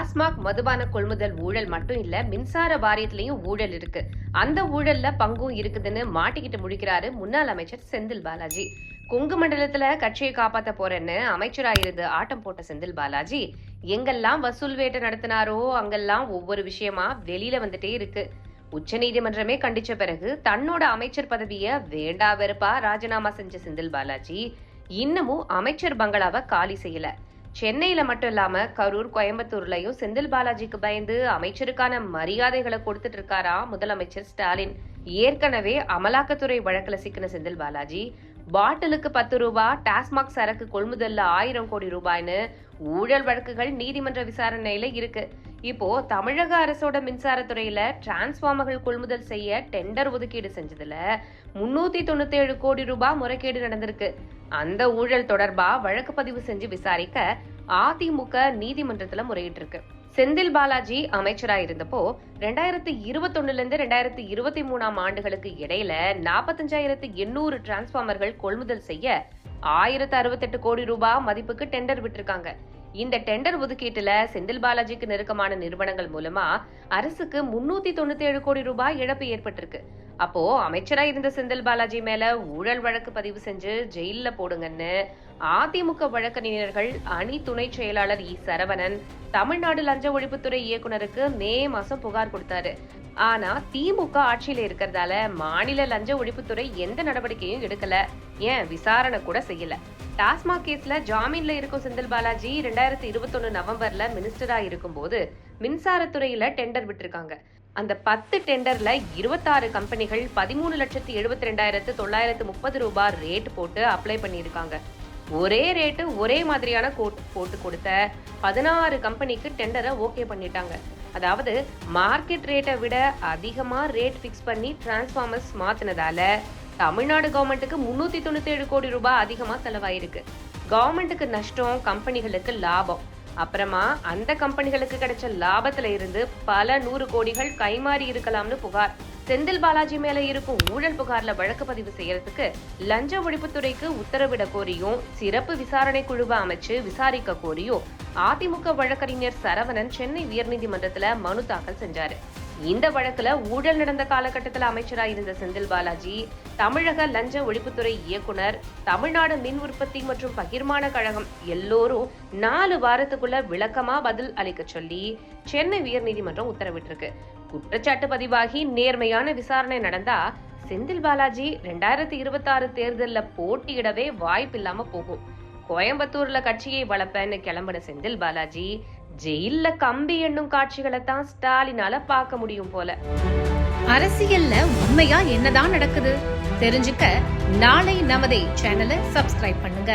டாஸ்மாக் மதுபான கொள்முதல் ஊழல் மட்டும் இல்ல மின்சார வாரியத்திலையும் ஊழல் இருக்கு. அந்த ஊழல்ல பங்கும் இருக்குதுன்னு மாட்டிக்கிட்டு முடிக்கிறாரு முன்னாள் அமைச்சர் செந்தில் பாலாஜி. கொங்கு மண்டலத்துல கட்சியை காப்பாத்த போறேன்னு அமைச்சரா இருந்து ஆட்டம் போட்ட செந்தில் பாலாஜி எங்கெல்லாம் வசூல் வேட்டை நடத்தினாரோ அங்கெல்லாம் ஒவ்வொரு விஷயமா வெளியில வந்துட்டே இருக்கு. உச்சநீதிமன்றமே கண்டிச்ச பிறகு தன்னோட அமைச்சர் பதவிய வேண்டா வெறுப்பா ராஜினாமா செஞ்ச செந்தில் பாலாஜி இன்னமும் அமைச்சர் பங்களாவை காலி செய்யல. சென்னையில மட்டும் இல்லாம கரூர் கோயம்புத்தூர்லயும் செந்தில் பாலாஜிக்கு பயந்து அமைச்சருக்கான மரியாதைகளை கொடுத்துட்டு இருக்காரா முதலமைச்சர் ஸ்டாலின். ஏற்கனவே அமலாக்கத்துறை வழக்குல சிக்கின செந்தில் பாலாஜி பாட்டிலுக்கு பத்து ரூபாய் டாஸ்மாக் சரக்கு கொள்முதல்ல ஆயிரம் கோடி ரூபாய்னு ஊழல் வழக்குகள் நீதிமன்ற விசாரணையில இருக்கு. இப்போ தமிழக அரசோட மின்சாரத்துறையில டிரான்ஸ்ஃபார்மர்கள் கொள்முதல் செய்ய டெண்டர் ஒதுக்கீடு செஞ்சதுல முன்னூத்தி தொண்ணூத்தி ஏழு கோடி ரூபாய் முறைகேடு நடந்திருக்கு. அந்த ஊழல் தொடர்பா வழக்கு பதிவு செஞ்சு விசாரிக்க அதிமுக நீதிமன்றத்துல முறையிட்டு இருக்கு செந்தில் பாலாஜி அமைச்சரா இருந்தப்போ ரெண்டாயிரத்தி இருபத்தொன்னுல இருந்து ரெண்டாயிரத்தி இருபத்தி மூணாம் ஆண்டுகளுக்கு இடையில நாற்பத்தஞ்சாயிரத்து எண்ணூறு டிரான்ஸ்ஃபார்மர்கள் கொள்முதல் செய்ய ஆயிரத்து அறுபத்தெட்டு கோடி ரூபாய் மதிப்புக்கு டெண்டர் விட்டிருக்காங்க. இந்த டெண்டர் ஒதுக்கீட்டுல செந்தில் பாலாஜிக்கு நெருக்கமான நிறுவனங்கள் மூலமா அரசுக்கு முன்னூத்தி தொண்ணூத்தி ஏழு கோடி ரூபாய் இழப்பு ஏற்பட்டிருக்கு. அப்போ அமைச்சரா இருந்த செந்தில் பாலாஜி மேல ஊழல் வழக்கு பதிவு செஞ்சு ஜெயில போடுங்கன்னு அதிமுக வழக்கறிஞர்கள் அணி துணை செயலாளர் இ சரவணன் தமிழ்நாடு லஞ்ச ஒழிப்புத்துறை இயக்குனருக்கு மே மாசம் புகார் கொடுத்தாரு. ஆனா திமுக ஆட்சியில இருக்கிறதால மாநில லஞ்ச ஒழிப்புத்துறை எந்த நடவடிக்கையும் எடுக்கல. ஏன்? விசாரணை கூட செய்யல. டாஸ்மாக் கேஸ்ல ஜாமீன்ல இருக்கும் செந்தில் பாலாஜி ரெண்டாயிரத்தி இருபத்தொன்னு நவம்பர்ல மினிஸ்டரா இருக்கும்போது மின்சாரத்துறையில டெண்டர் விட்டிருக்காங்க. அந்த பத்து டெண்டர்ல இருபத்தாறு கம்பெனிகள் பதிமூணு லட்சத்தி எழுபத்தி ரெண்டாயிரத்து தொள்ளாயிரத்து முப்பது ரூபாய் ரேட் போட்டு அப்ளை பண்ணியிருக்காங்க. ஒரே ரேட்டு ஒரே மாதிரியான கோட் போட்டு கொடுத்த பதினாறு கம்பெனிக்கு டெண்டரை ஓகே பண்ணிட்டாங்க. அதாவது மார்க்கெட் ரேட்டை விட அதிகமாக ரேட் ஃபிக்ஸ் பண்ணி டிரான்ஸ்ஃபார்மர்ஸ் மாத்தினதால தமிழ்நாடு கவர்மெண்ட்டுக்கு முன்னூத்தி தொண்ணூத்தி ஏழு கோடி ரூபாய் அதிகமாக செலவாயிருக்கு. கவர்மெண்ட்டுக்கு நஷ்டம் கம்பெனிகளுக்கு லாபம். அப்புறமா அந்த கம்பெனிகளுக்கு கிடைச்ச லாபத்துல இருந்து பல நூறு கோடிகள் கைமாறி இருக்கலாம்னு புகார். செந்தில் பாலாஜி மேல இருக்கும் ஊழல் புகார்ல வழக்கு பதிவு செய்யறதுக்கு லஞ்ச ஒழிப்புத்துறைக்கு உத்தரவிட கோரியும் சிறப்பு விசாரணை குழுவை அமைச்சு விசாரிக்க கோரியும் அதிமுக வழக்கறிஞர் சரவணன் சென்னை உயர்நீதிமன்றத்துல மனு தாக்கல் செஞ்சாரு. இந்த வழக்குல ஊழல் நடந்த காலகட்டத்தில் அமைச்சரா இருந்த செந்தில் பாலாஜி தமிழக லஞ்ச ஒழிப்புத்துறை இயக்குனர் தமிழ்நாடு மின் உற்பத்தி மற்றும் பகிர்மான கழகம் எல்லோரும் நாலு வாரத்துக்குள்ள விளக்கமா பதில் அளிக்க சொல்லி சென்னை உயர்நீதிமன்றம் உத்தரவிட்டிருக்கு. குற்றச்சாட்டு பதிவாகி நேர்மையான விசாரணை நடந்தா செந்தில் பாலாஜி ரெண்டாயிரத்தி இருபத்தி ஆறு போட்டியிடவே வாய்ப்பில்லாம போகும். கோயம்புத்தூர்ல கட்சியை வளர்ப்பேன்னு கிளம்பின செந்தில் பாலாஜி ஜெயில்ல கம்பி எண்ணும் காட்சிகளை தான் ஸ்டாலினால பார்க்க முடியும் போல. அரசியல்ல உண்மையா என்னதான் நடக்குது? தெரிஞ்சுக்க நாளை நமதே சேனலை சப்ஸ்கிரைப் பண்ணுங்க.